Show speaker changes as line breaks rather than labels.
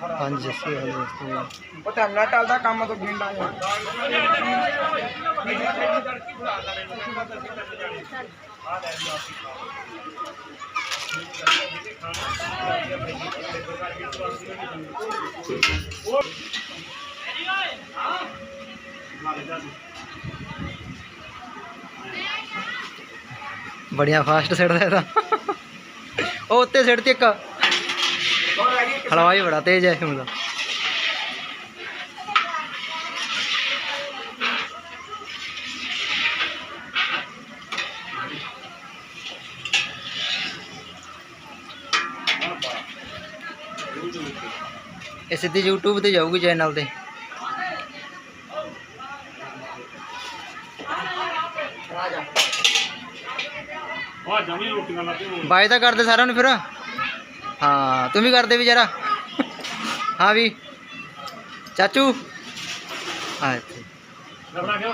हाँ जी सही है दोस्तों काम तो
बढ़िया फास्ट सेट था ਉਹ ਉੱਤੇ ਸਿੱਟਤੀ ਇੱਕ। ਹਲਵਾਈ ਬੜਾ ਤੇਜ਼ ਹੈ ਇਹਦਾ ਇਹ ਸਿੱਧੀ YouTube ਤੇ ਜਾਊਗੀ ਚੈਨਲ ਤੇ।
ਆ ਜਮੀ ਰੋਟੀਆਂ ਲਾ ਕੇ
ਬਾਈ ਤਾਂ ਕਰਦੇ ਸਾਰਿਆਂ ਨੂੰ ਫਿਰ। ਹਾਂ ਤੂੰ ਵੀ ਕਰਦੇ ਵੀ ਜਰਾ ਹਾਂ ਵੀ। ਚਾਚੂ। ਆ ਇੱਥੇ।
ਰਬੜਾ ਕਿਉਂ?